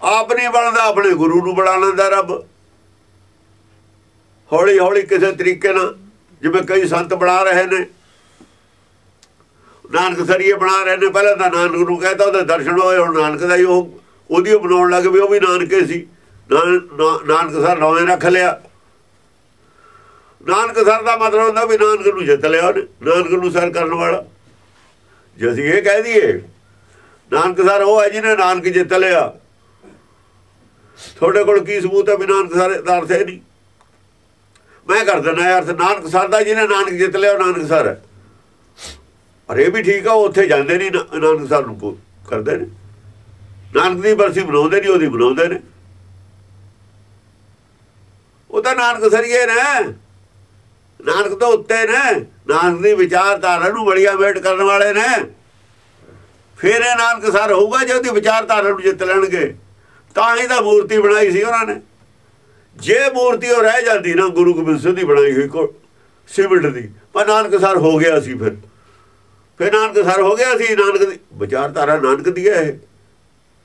ਆਪ ਨਹੀਂ ਬਣਦਾ, ਆਪਣੇ ਗੁਰੂ ਨੂੰ ਬਣਾ ਲੈਂਦਾ ਰੱਬ। ਹੌਲੀ ਹੌਲੀ ਕਿਸੇ ਤਰੀਕੇ ਨਾਲ, ਜਿਵੇਂ ਕਈ ਸੰਤ ਬਣਾ ਰਹੇ ਨੇ। ਨਾਨਕ ਸਰੀਏ ਬਣਾ ਰਹੇ ਨੇ, ਪਹਿਲਾਂ ਤਾਂ ਨਾਨਕ ਨੂੰ ਕਹਿੰਦਾ ਉਹਦੇ ਦਰਸ਼ਨ ਹੋਏ, ਹੁਣ ਨਾਨਕ ਦਾ ਹੀ ਉਹ, ਉਹਦੀ ਬਣਾਉਣ ਲੱਗ ਪਏ ਉਹ ਵੀ ਨਾਨਕੇ ਸੀ। ਨਾਨਕ ਸਰ ਨਵੇਂ ਰੱਖ ਲਿਆ। ਨਾਨਕ ਸਰ ਦਾ ਮਤਲਬ ਹੁੰਦਾ ਵੀ ਨਾਨਕ ਨੂੰ ਜਿੱਤ ਲਿਆ ਉਹਨੇ, ਨਾਨਕ ਨੂੰ ਸਰ ਕਰਨ ਵਾਲਾ। ਜੇ ਅਸੀਂ ਇਹ ਕਹਿ ਦਈਏ, ਨਾਨਕ ਸਰ ਉਹ ਹੈ ਜਿਹਨੇ ਨਾਨਕ ਜਿੱਤ ਲਿਆ। ਤੁਹਾਡੇ ਕੋਲ ਕੀ ਸਬੂਤ ਹੈ ਵੀ ਨਾਨਕ ਸਰ ਅਰਥ ਹੈ ਨਹੀਂ? ਮੈਂ ਕਰ ਦਿੰਦਾ ਯਾਰ ਨਾਨਕ ਸਰ ਦਾ ਜਿਹਨੇ ਨਾਨਕ ਜਿੱਤ ਲਿਆ, ਉਹ ਨਾਨਕ ਸਰ ਹੈ। ਪਰ ਇਹ ਵੀ ਠੀਕ ਆ, ਉਹ ਉੱਥੇ ਜਾਂਦੇ ਨਹੀਂ ਨਾਨਕ ਸਰ ਨੂੰ ਕਰਦੇ ਨੇ। ਨਾਨਕ ਦੀ ਬਰਸੀ ਬਣਾਉਂਦੇ ਨਹੀਂ, ਉਹਦੀ ਬਣਾਉਂਦੇ ਨੇ। ਉਹ ਤਾਂ ਨਾਨਕ ਸਰੀਏ ਨੇ। ਨਾਨਕ ਤੋਂ ਉੱਤੇ ਨੇ। ਨਾਨਕ ਦੀ ਵਿਚਾਰਧਾਰਾ ਨੂੰ ਬੜੀਆ ਵੇਟ ਕਰਨ ਵਾਲੇ ਨੇ। ਫਿਰ ਇਹ ਨਾਨਕ ਸਰ ਹੋਊਗਾ ਜੇ ਉਹਦੀ ਵਿਚਾਰਧਾਰਾ ਨੂੰ ਜਿੱਤ ਲੈਣਗੇ। ਤਾਂ ਹੀ ਤਾਂ ਮੂਰਤੀ ਬਣਾਈ ਸੀ ਉਹਨਾਂ ਨੇ। ਜੇ ਮੂਰਤੀ ਉਹ ਰਹਿ ਜਾਂਦੀ ਨਾ, ਗੁਰੂ ਗੋਬਿੰਦ ਸਿੰਘ ਦੀ ਬਣਾਈ ਹੋਈ ਕੋ ਸਿਮਟ ਦੀ। ਪਰ ਨਾਨਕ ਸਰ ਹੋ ਗਿਆ ਸੀ ਫਿਰ। ਫਿਰ ਨਾਨਕ ਸਰ ਹੋ ਗਿਆ ਸੀ, ਨਾਨਕ ਦੀ ਵਿਚਾਰਧਾਰਾ ਨਾਨਕ ਦੀ ਹੈ ਇਹ।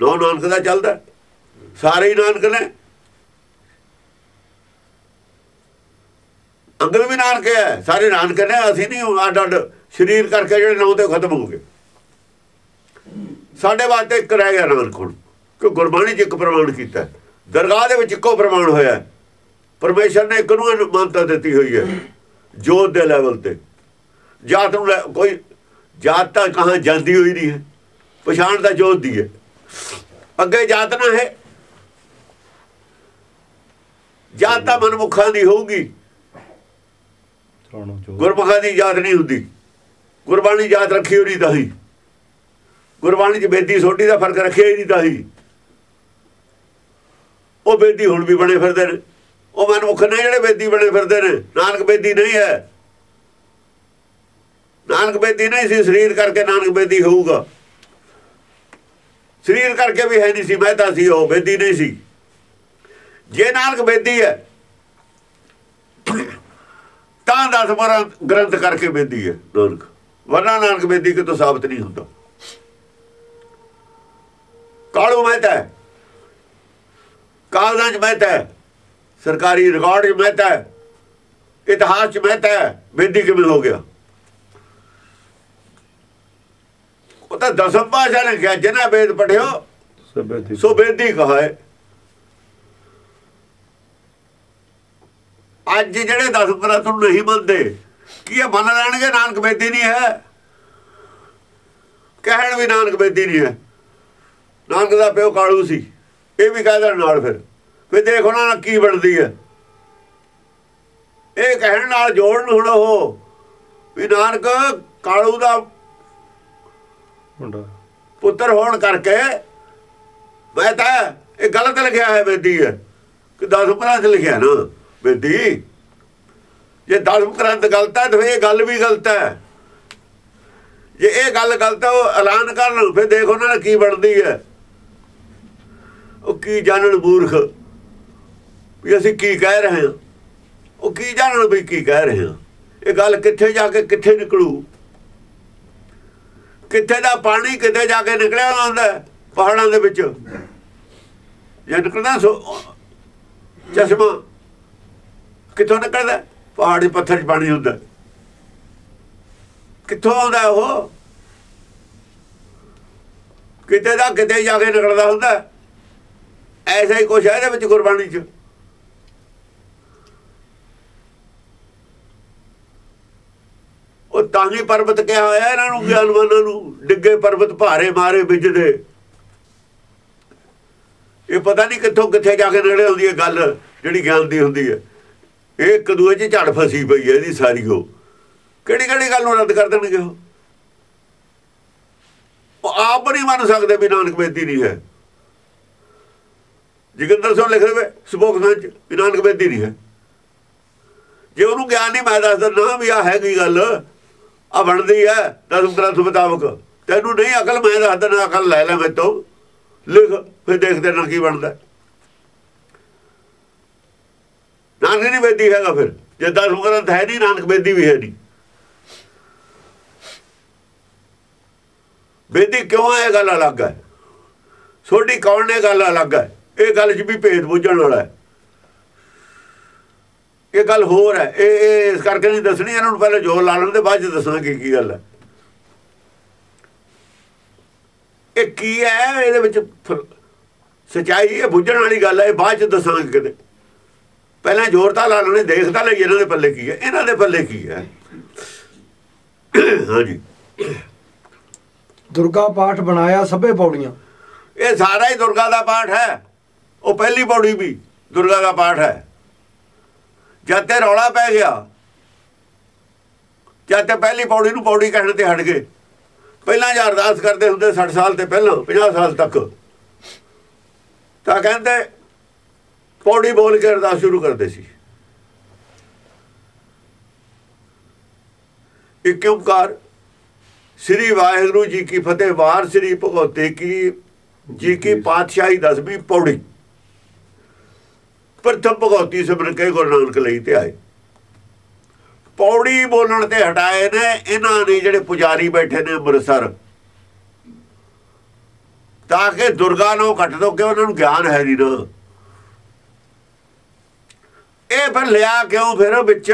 ਨੌ ਨਾਨਕ ਦਾ ਚੱਲਦਾ। ਸਾਰੇ ਹੀ ਨਾਨਕ ਨੇ। ਅੰਗਲ ਵੀ ਨਾਨਕ ਹੈ। ਸਾਰੇ ਨਾਨਕ ਨੇ, ਅਸੀਂ ਨਹੀਂ ਅੱਡ ਅੱਡ ਸਰੀਰ ਕਰਕੇ ਜਿਹੜੇ ਨੌ ਤੇ ਖਤਮ ਹੋ ਗਏ। ਸਾਡੇ ਵਾਸਤੇ ਇੱਕ ਰਹਿ ਗਿਆ ਨਾਨਕ ਹੁਣ। ਕਿ ਗੁਰਬਾਣੀ 'ਚ ਇੱਕ ਪ੍ਰਮਾਣ ਕੀਤਾ ਦਰਗਾਹ ਦੇ ਵਿੱਚ ਇੱਕੋ ਪ੍ਰਮਾਣ ਹੋਇਆ ਪਰਮੇਸ਼ਰ ਨੇ ਇੱਕ ਨੂੰ ਮਾਨਤਾ ਦਿੱਤੀ ਹੋਈ ਹੈ ਜੋਤ ਦੇ ਲੈਵਲ ਤੇ। ਜਾਤ ਨੂੰ ਕੋਈ ਜਾਤ ਤਾਂ ਕਹਾਂ ਜਾਂਦੀ ਹੋਈ ਨਹੀਂ ਹੈ। ਪਛਾਣ ਦਾ ਜੋਤ ਦੀ ਹੈ। ਅੱਗੇ ਜਾਤ ਨਾ ਹੈ। ਜਾਤ ਤਾਂ ਮਨਮੁਖਾਂ ਦੀ ਹੋਊਗੀ। ਗੁਰਮੁਖਾਂ ਦੀ ਜਾਤ ਨਹੀਂ ਹੁੰਦੀ। ਗੁਰਬਾਣੀ ਜਾਤ ਰੱਖੀ ਹੋਣੀ ਤਾਂ ਹੀ। ਗੁਰਬਾਣੀ 'ਚ ਬੇਦੀ ਸੋਢੀ ਦਾ ਫ਼ਰਕ ਰੱਖਿਆ ਹੀ ਨਹੀਂ ਤਾਂ ਹੀ। ਉਹ ਬੇਦੀ ਹੁਣ ਵੀ ਬਣੇ ਫਿਰਦੇ ਨੇ। ਉਹ ਮਨਮੁਖ ਨੇ ਜਿਹੜੇ ਬੇਦੀ ਬਣੇ ਫਿਰਦੇ ਨੇ। ਨਾਨਕ ਬੇਦੀ ਨਹੀਂ ਹੈ। ਨਾਨਕ ਬੇਦੀ ਨਹੀਂ ਸੀ, ਸਰੀਰ ਕਰਕੇ ਨਾਨਕ ਬੇਦੀ ਹੋਊਗਾ। ਸਰੀਰ ਕਰਕੇ ਵੀ ਹੈ ਨਹੀਂ ਸੀ, ਮਹਿਤਾ ਸੀ, ਉਹ ਬੇਦੀ ਨਹੀਂ ਸੀ। ਜੇ ਨਾਨਕ ਬੇਦੀ ਹੈ, ਤਾਂ ਦਸ ਬਾਰਾਂ ਗ੍ਰੰਥ ਕਰਕੇ ਬੇਦੀ ਹੈ ਨਾਨਕ। ਵਰਨਾ ਨਾਨਕ ਬੇਦੀ ਕਿ ਤੋਂ ਸਾਬਤ ਨਹੀਂ ਹੁੰਦਾ। ਕਾਲੂ ਮਹਿਤਾ ਹੈ। ਕਾਗਜ਼ਾਂ 'ਚ ਮਹਿਤਾ ਹੈ ਸਰਕਾਰੀ ਰਿਕਾਰਡ 'ਚ ਮਹਿਤਾ ਹੈ ਇਤਿਹਾਸ 'ਚ ਮਹਿਤਾ ਹੈ ਬੇਦੀ ਕਿਵੇਂ ਹੋ ਗਿਆ? ਉਹ ਤਾਂ ਦਸਮ ਭਾਸ਼ਾ ਨੇ ਕਿਹਾ ਜਿਨਾ ਵੇਦ ਪੜਿਓ ਸੋ ਬੇਦੀ ਕਹਾ ਹੈ ਅੱਜ ਜਿਹੜੇ 10 ਪ੍ਰਤ ਨੂੰ ਨਹੀਂ ਮੰਨਦੇ ਕੀ ਇਹ ਮੰਨ ਲੈਣਗੇ? ਨਾਨਕ ਬੇਦੀ ਨਹੀਂ ਹੈ। ਕਹਿਣ ਵੀ ਨਾਨਕ ਬੇਦੀ ਨਹੀਂ ਹੈ। ਨਾਨਕ ਦਾ ਪਿਓ ਕਾਲੂ ਸੀ ਇਹ ਵੀ ਕਹਿ ਦੇਣ ਨਾਲ ਫਿਰ। ਫਿਰ ਦੇਖ ਉਹਨਾਂ ਨਾਲ ਕੀ ਬਣਦੀ ਹੈ। ਇਹ ਕਹਿਣ ਨਾਲ ਜੋੜਨ ਹੁਣ ਉਹ ਵੀ ਨਾਨਕ ਕਾਲੂ ਦਾ ਮੁੰਡਾ। ਪੁੱਤਰ ਹੋਣ ਕਰਕੇ ਮੈਂ ਤਾਂ ਇਹ ਗਲਤ ਲਿਖਿਆ ਹੈ ਬੇਦੀ ਹੈ। ਕਿ 10 ਗ੍ਰੰਥ ਲਿਖਿਆ ਨਾ ਬੇਦੀ। ਜੇ 10 ਗ੍ਰੰਥ ਗਲਤ ਹੈ ਤਾਂ ਇਹ ਗੱਲ ਵੀ ਗਲਤ ਹੈ। ਜੇ ਇਹ ਗੱਲ ਗਲਤ ਹੈ ਉਹ ਐਲਾਨ ਕਰਨ ਫਿਰ ਦੇਖੋ ਉਹਨਾਂ ਨੇ ਕੀ ਬਣਦੀ ਹੈ। ਉਹ ਕੀ ਜਾਣਨ ਮੂਰਖ। ਵੀ ਅਸੀਂ ਕੀ ਕਹਿ ਰਹੇ ਹਾਂ? ਉਹ ਕੀ ਜਾਣਨ ਵੀ ਕੀ ਕਹਿ ਰਹੇ ਹਾਂ? ਇਹ ਗੱਲ ਕਿੱਥੇ ਜਾ ਕੇ ਕਿੱਥੇ ਨਿਕਲੂ? ਕਿੱਥੇ ਦਾ ਪਾਣੀ ਕਿੱਥੇ ਜਾ ਕੇ ਨਿਕਲਿਆ ਹੁੰਦਾ ਪਹਾੜਾਂ ਦੇ ਵਿੱਚ? ਜੇ ਨਿਕਲਦਾ ਸੋ ਚਸ਼ਮਾ ਕਿੱਥੋਂ ਨਿਕਲਦਾ? ਪਹਾੜ ਦੇ ਪੱਥਰ 'ਚ ਪਾਣੀ ਹੁੰਦਾ ਕਿੱਥੋਂ ਆਉਂਦਾ ਉਹ? ਕਿਤੇ ਦਾ ਕਿਤੇ ਜਾ ਕੇ ਨਿਕਲਦਾ ਹੁੰਦਾ ਐਸਾ ਹੀ ਕੁਛ ਹੈ ਇਹਦੇ ਵਿੱਚ ਗੁਰਬਾਣੀ 'ਚ। ਉਹ ਤਾਂ ਹੀ ਪਰਬਤ ਕਿਹਾ ਹੋਇਆ ਇਹਨਾਂ ਨੂੰ, ਗਿਆਨਵਾਨਾਂ ਨੂੰ, ਡਿੱਗੇ ਪਰਬਤ ਭਾਰੇ ਮਾਰੇ ਵਿਜਦੇ। ਇਹ ਪਤਾ ਨਹੀਂ ਕਿੱਥੋਂ ਕਿੱਥੇ ਜਾ ਕੇ ਨੇੜੇ ਆਉਂਦੀ ਹੈ ਗੱਲ, ਜਿਹੜੀ ਗਿਆਨ ਦੀ ਹੁੰਦੀ ਹੈ। ਇਹ ਇੱਕ ਦੂਏ 'ਚ ਝੜ ਫਸੀ ਪਈ ਹੈ ਇਹਦੀ ਸਾਰੀ ਉਹ। ਕਿਹੜੀ ਕਿਹੜੀ ਗੱਲ ਨੂੰ ਰੱਦ ਕਰ ਦੇਣਗੇ ਉਹ? ਉਹ ਆਪ ਨਹੀਂ ਮੰਨ ਸਕਦੇ ਵੀ ਨਾਨਕ ਬੇਦੀ ਨਹੀਂ ਹੈ। ਜਗਿੰਦਰ ਸਿੰਘ ਲਿਖ ਰਵੇ ਸਪੋਕਸਮੈਨ ਚ ਵੀ ਨਾਨਕ ਬੇਦੀ ਨਹੀਂ ਹੈ। ਜੇ ਉਹਨੂੰ ਗਿਆਨ ਨਹੀਂ ਮੈਂ ਦੱਸ ਦਿੰਦਾ ਵੀ ਆ ਹੈਗੀ ਗੱਲ। ਆ ਬਣਦੀ ਹੈ ਦਸਮ ਗ੍ਰੰਥ ਮੁਤਾਬਕ। ਤੈਨੂੰ ਨਹੀਂ ਅਕਲ, ਮੈਂ ਦੱਸ ਦਿੰਦਾ ਅਕਲ ਲੈ ਲੈ ਮੈਥੋਂ ਲਿਖ, ਫਿਰ ਦੇਖਦੇ ਨਾ ਕੀ ਬਣਦਾ। ਨਾਨਕ ਨਹੀਂ ਬੇਦੀ ਹੈਗਾ ਫਿਰ। ਜੇ ਦਸਮ ਗ੍ਰੰਥ ਹੈ ਨਹੀਂ, ਨਾਨਕ ਬੇਦੀ ਵੀ ਹੈ ਨਹੀਂ। ਬੇਦੀ ਕਿਉਂ ਹੈ? ਗੱਲ ਅਲੱਗ ਹੈ। ਛੋਟੀ ਕੌਣ ਨੇ? ਗੱਲ ਅਲੱਗ ਹੈ। ਇਹ ਗੱਲ 'ਚ ਵੀ ਭੇਦ ਬੁੱਝਣ ਵਾਲਾ ਹੈ। ਇਹ ਗੱਲ ਹੋਰ ਹੈ। ਇਹ ਇਹ ਇਸ ਕਰਕੇ ਨਹੀਂ ਦੱਸਣੀ ਇਹਨਾਂ ਨੂੰ ਪਹਿਲਾਂ ਜੋਰ ਲਾ ਲੈਣ ਦੇ ਬਾਅਦ ਚ ਦੱਸਣਾ ਕੀ ਕੀ ਗੱਲ ਹੈ। ਇਹ ਕੀ ਹੈ? ਇਹਦੇ ਵਿੱਚ ਸਚਾਈ ਇਹ ਬੁੱਝਣ ਵਾਲੀ ਗੱਲ ਹੈ ਇਹ ਬਾਅਦ ਚ ਦੱਸਾਂਗੇ ਕਿਤੇ। ਪਹਿਲਾਂ ਜ਼ੋਰ ਤਾਂ ਲਾ ਲੈਣੇ ਦੇਖ ਤਾਂ ਲਈ ਇਹਨਾਂ ਦੇ ਪੱਲੇ ਕੀ ਹੈ? ਇਹਨਾਂ ਦੇ ਪੱਲੇ ਕੀ ਹੈ? ਹਾਂਜੀ। ਦੁਰਗਾ ਪਾਠ ਬਣਾਇਆ ਸਭੇ ਪੌੜੀਆਂ। ਇਹ ਸਾਰਾ ਹੀ ਦੁਰਗਾ ਦਾ ਪਾਠ ਹੈ। ਉਹ ਪਹਿਲੀ ਪੌੜੀ ਵੀ ਦੁਰਗਾ ਦਾ ਪਾਠ ਹੈ। ਜਦ ਤੇ ਰੌਲਾ ਪੈ ਗਿਆ ਜਦ ਤੇ ਪਹਿਲੀ ਪੌੜੀ ਨੂੰ ਪੌੜੀ ਕਹਿਣ ਤੇ ਹਟ ਗਏ। ਪਹਿਲਾਂ ਜੇ ਅਰਦਾਸ ਕਰਦੇ ਹੁੰਦੇ 60 ਸਾਲ ਤੇ ਪਹਿਲਾਂ 50 ਸਾਲ ਤੱਕ। ਤਾਂ ਕਹਿੰਦੇ ਪੌੜੀ ਬੋਲ ਕੇ ਅਰਦਾਸ ਸ਼ੁਰੂ ਕਰਦੇ ਸੀ। ਇੱਕ ਓੰਕਾਰ ਸ੍ਰੀ ਵਾਹਿਗੁਰੂ ਜੀ ਕੀ ਫਤਿਹ ਵਾਰ ਸ੍ਰੀ ਭਗਵਤੇ ਕੀ ਜੀ ਕੀ ਪਾਤਸ਼ਾਹੀ ਦਸਵੀਂ ਪੌੜੀ। ਪ੍ਰਥਮ ਭਗਵਤੀ ਸਿਮਰਨ ਕੇ ਗੁਰੂ ਨਾਨਕ ਲਈ ਤੇ ਆਏ। ਪੌੜੀ ਬੋਲਣ ਤੇ ਹਟਾਏ ਨੇ, ਇਹਨਾਂ ਨੇ ਜਿਹੜੇ ਪੁਜਾਰੀ ਬੈਠੇ ਨੇ ਅੰਮ੍ਰਿਤਸਰ, ਤਾਂ ਕਿ ਦੁਰਗਾ ਨੂੰ ਘਟ ਦੋ ਕਿ ਉਹਨਾਂ ਨੂੰ ਗਿਆਨ ਹੈ ਨਹੀਂ ਨਾ। ਇਹ ਫਿਰ ਲਿਆ ਕਿਉਂ ਫਿਰ ਵਿੱਚ?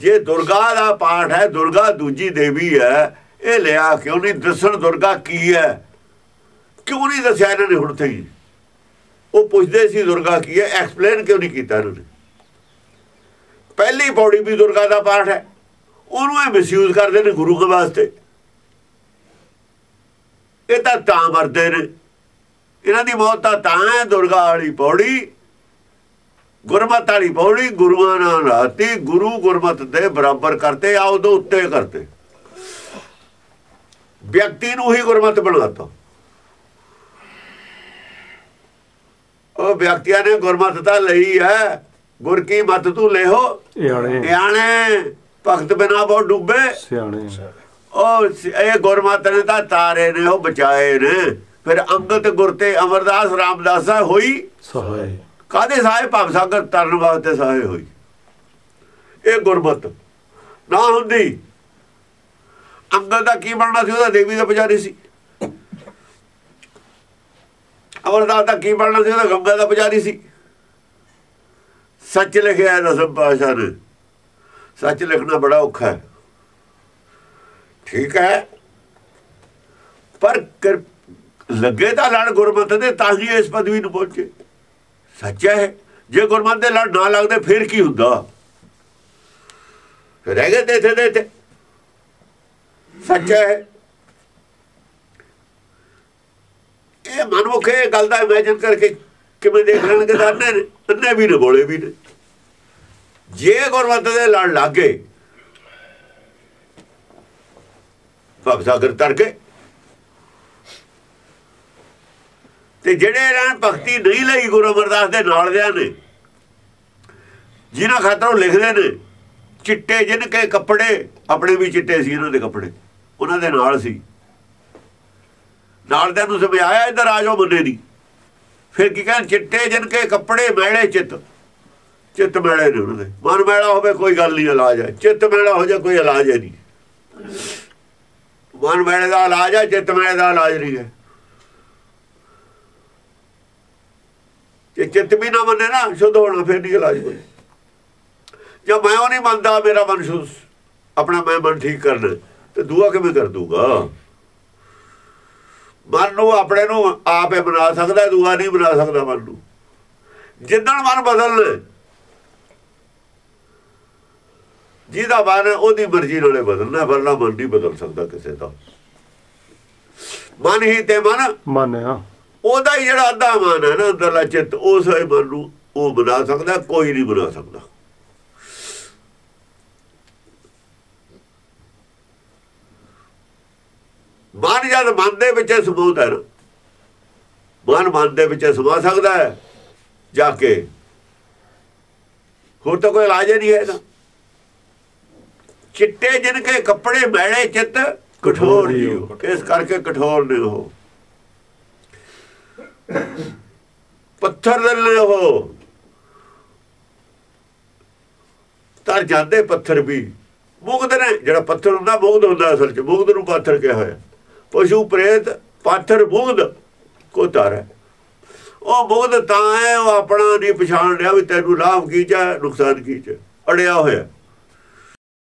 ਜੇ ਦੁਰਗਾ ਦਾ ਪਾਠ ਹੈ, ਦੁਰਗਾ ਦੂਜੀ ਦੇਵੀ ਹੈ, ਇਹ ਲਿਆ ਕਿਉਂ ਨਹੀਂ? ਦੱਸਣ ਦੁਰਗਾ ਕੀ ਹੈ? ਕਿਉਂ ਨਹੀਂ ਦੱਸਿਆ ਇਹਨਾਂ ਨੇ ਹੁਣ ਤੱਕ ਉਹ ਪੁੱਛਦੇ ਸੀ, ਦੁਰਗਾ ਕੀ ਹੈ? ਐਕਸਪਲੇਨ ਕਿਉਂ ਨਹੀਂ ਕੀਤਾ ਇਹਨਾਂ ਪਹਿਲੀ ਪੌੜੀ ਵੀ ਦੁਰਗਾ ਦਾ ਪਾਠ ਹੈ। ਉਹਨੂੰ ਇਹ ਮਿਸਯੂਜ਼ ਕਰਦੇ ਨੇ ਗੁਰੂ ਦੇ ਵਾਸਤੇ। ਇਹ ਤਾਂ ਤਾਂ ਮਰਦੇ ਨੇ। ਇਹਨਾਂ ਦੀ ਮੌਤ ਤਾਂ ਤਾਂ ਹੈ, ਦੁਰਗਾ ਵਾਲੀ ਪੌੜੀ, ਗੁਰਮਤ ਵਾਲੀ ਪੌੜੀ, ਗੁਰੂਆਂ ਨਾਲ ਰਾਤੀ, ਗੁਰੂ ਗੁਰਮਤ ਦੇ ਬਰਾਬਰ ਕਰਤੇ ਆ ਉਹਦੇ ਉੱਤੇ ਕਰਤੇ। ਵਿਅਕਤੀ ਨੂੰ ਹੀ ਗੁਰਮਤ ਬਣਾਤਾ। ਉਹ ਵਿਅਕਤੀਆਂ ਨੇ ਗੁਰਮਤ ਤਾਂ ਲਈ ਹੈ। ਗੁਰ ਕੀ ਮਤ ਤੂੰ ਲੈਹੋ? ਇਆਣੇ ਭਗਤ ਬਿਨਾ ਬਹੁ ਡੁੱਬੇ। ਸਿਆਣੇ। ਉਹ ਇਹ ਗੁਰਮਤ ਨੇ ਤਾਂ ਤਾਰੇ ਨੇ ਉਹ ਬਚਾਏ ਨੇ। ਫਿਰ ਅੰਗਤ ਗੁਰ ਤੇ ਅਮਰਦਾਸ ਰਾਮਦਾਸ ਹੋਈ? ਸਹਾਏ। ਕਾਦੇ ਸਾਹੇ ਭਵ ਸਾਗਰ ਤਰਨ ਵਾਸਤੇ ਸਾਹੇ ਹੋਈ। ਇਹ ਗੁਰਮਤ। ਨਾ ਹੁੰਦੀ। ਅੰਗਦ ਦਾ ਕੀ ਬਣਨਾ ਸੀ? ਉਹਦਾ ਦੇਵੀ ਦਾ ਪੁਜਾਰੀ ਸੀ। ਅਮਰਦਾਸ ਦਾ ਕੀ ਬਣਨਾ ਸੀ? ਉਹਦਾ ਗੰਗਾ ਦਾ ਪੁਜਾਰੀ ਸੀ। ਸੱਚ ਲਿਖਿਆ ਹੈ ਦਸਮ ਪਾਸ਼ਾ ਨੇ। ਸੱਚ ਲਿਖਣਾ ਬੜਾ ਔਖਾ ਹੈ। ਠੀਕ ਹੈ। ਪਰ ਲੱਗੇ ਤਾਂ ਲੜ ਗੁਰਮਤ ਦੇ, ਤਾਂ ਹੀ ਇਸ ਪਦਵੀ ਨੂੰ ਪਹੁੰਚੇ। ਸੱਚ ਹੈ। ਜੇ ਗੁਰਮਤ ਦੇ ਲੜ ਨਾ ਲੱਗਦੇ, ਫਿਰ ਕੀ ਹੁੰਦਾ? ਰਹਿ ਗਏ ਤੇ ਇੱਥੇ ਦੇ ਇੱਥੇ। ਸੱਚ ਹੈ। ਇਹ ਇਹ ਗੱਲ ਦਾ ਇਮੇਜਿਨ ਕਰਕੇ ਕਿਵੇਂ ਦੇਖ ਲੈਣਗੇ ਤਾਂ ਨੇ, ਅੰਨੇ ਵੀ ਨੇ, ਬੋਲੇ ਵੀ ਨੇ। ਜੇ ਗੁਰਮਤ ਦੇ ਲੜ ਲੱਗੇ ਭਵ ਸਾਗਰ ਤਰ ਗਏ। ਤੇ ਜਿਹੜੇ ਇਹਨਾਂ ਨੇ ਭਗਤੀ ਨਹੀਂ ਲਈ ਗੁਰੂ ਅਮਰਦਾਸ ਦੇ ਨਾਲ ਦਿਆਂ ਨੇ, ਜਿਨ੍ਹਾਂ ਖਾਤਰ ਉਹ ਲਿਖਦੇ ਨੇ, ਚਿੱਟੇ ਜਿਨ ਕੇ ਕੱਪੜੇ, ਆਪਣੇ ਵੀ ਚਿੱਟੇ ਸੀ ਇਹਨਾਂ ਦੇ ਕੱਪੜੇ, ਉਹਨਾਂ ਦੇ ਨਾਲ ਸੀ। ਨਾਲ ਦੇ ਨੂੰ ਸਮਝਾਇਆ, ਇੱਧਰ ਆ ਜਾਓ ਬੰਦੇ ਦੀ। ਫਿਰ ਕੀ ਕਹਿਣ, ਚਿੱਟੇ ਜਿਨ ਕੇ ਕੱਪੜੇ ਮੈਲੇ ਚਿੱਤ। ਚਿੱਤ ਮੈਲੇ ਨੇ ਉਹਨਾਂ ਮਨ ਮੈਲਾ ਹੋਵੇ ਕੋਈ ਗੱਲ ਨਹੀਂ, ਇਲਾਜ ਹੈ। ਚਿੱਤ ਮੈਲਾ ਹੋ ਜਾ ਕੋਈ ਇਲਾਜ ਹੈ ਨਹੀਂ। ਮਨ ਮੈਲੇ ਦਾ ਇਲਾਜ ਹੈ, ਚਿੱਤ ਮੈਲੇ ਦਾ ਇਲਾਜ ਨਹੀਂ ਹੈ। ਜੇ ਚਿੱਤ ਵੀ ਨਾ ਮੰਨੇ ਨਾ, ਸ਼ੁੱਧ ਹੋਣਾ, ਫਿਰ ਨਹੀਂ ਇਲਾਜ ਕੋਈ। ਜੇ ਮੈਂ ਉਹ ਨਹੀਂ ਮੰਨਦਾ, ਮੇਰਾ ਮਨ ਸ਼ੁੱਧ ਆਪਣਾ ਮੈਂ ਮਨ ਠੀਕ ਕਰਨਾ ਤੇ ਦੂਆ ਕਿਵੇਂ ਕਰ ਦੂਗਾ? ਮਨ ਨੂੰ ਆਪਣੇ ਨੂੰ ਆਪੇ ਬਣਾ ਸਕਦਾ ਦੂਆ ਨਹੀਂ ਬਣਾ ਸਕਦਾ ਮਨ ਨੂੰ। ਜਿੱਦਣ ਮਨ ਬਦਲਣਾ ਜਿਹਦਾ ਮਨ ਉਹਦੀ ਮਰਜ਼ੀ ਨਾਲੇ ਬਦਲਣਾ ਵਰਨਾ ਮਨ ਨਹੀਂ ਬਦਲ ਸਕਦਾ ਕਿਸੇ ਦਾ। ਮਨ ਹੀ ਤੇ ਮਨ। ਮੰਨਿਆ ਉਹਦਾ ਹੀ ਜਿਹੜਾ ਅੱਧਾ ਮਨ ਹੈ ਨਾ ਅੰਦਰਲਾ ਚਿੱਤ ਉਸ ਮਨ ਨੂੰ ਉਹ ਬਣਾ ਸਕਦਾ ਕੋਈ ਨਹੀਂ ਬਣਾ ਸਕਦਾ। ਮਨ ਜਦ ਮਨ ਦੇ ਵਿੱਚ ਸਮੂਹਦਾ ਹੈ ਨਾ ਮਨ ਮਨ ਦੇ ਵਿੱਚ ਸਮਾ ਸਕਦਾ ਹੈ ਜਾ ਕੇ। ਹੋਰ ਤਾਂ ਕੋਈ ਇਲਾਜ ਹੀ ਨਹੀਂ ਹੈ ਨਾ ਚਿੱਟੇ ਜਿਨ ਕੇ ਕੱਪੜੇ ਮੈਲੇ ਚਿੱਤ ਕਠੋਰ ਜੀਓ ਇਸ ਕਰਕੇ ਕਠੋਰ ਨੇ ਉਹ ਪੱਥਰ ਦੇ ਉਹ ਤਰ ਜਾਂਦੇ ਪੱਥਰ ਵੀ। ਮੁਗਧ ਨੇ ਜਿਹੜਾ ਪੱਥਰ ਹੁੰਦਾ ਮੁਗਧ ਹੁੰਦਾ ਅਸਲ ਚ। ਮੁਗਧ ਨੂੰ ਪੱਥਰ ਕਿਹਾ ਹੋਇਆ। ਪਸ਼ੂ ਪ੍ਰੇਤ, ਪਾਥਰ, ਬੁਗਦ ਕੋ ਤਾਰੇ ਉਹ ਬੁਗਦ ਤਾਂ ਹੈ, ਉਹ ਆਪਣਾ ਨਹੀਂ ਪਛਾਣ ਰਿਹਾ ਵੀ ਤੈਨੂੰ ਲਾਭ ਕੀ ਚਾ ਨੁਕਸਾਨ ਕੀ ਚਾ ਅੜਿਆ ਹੋਇਆ।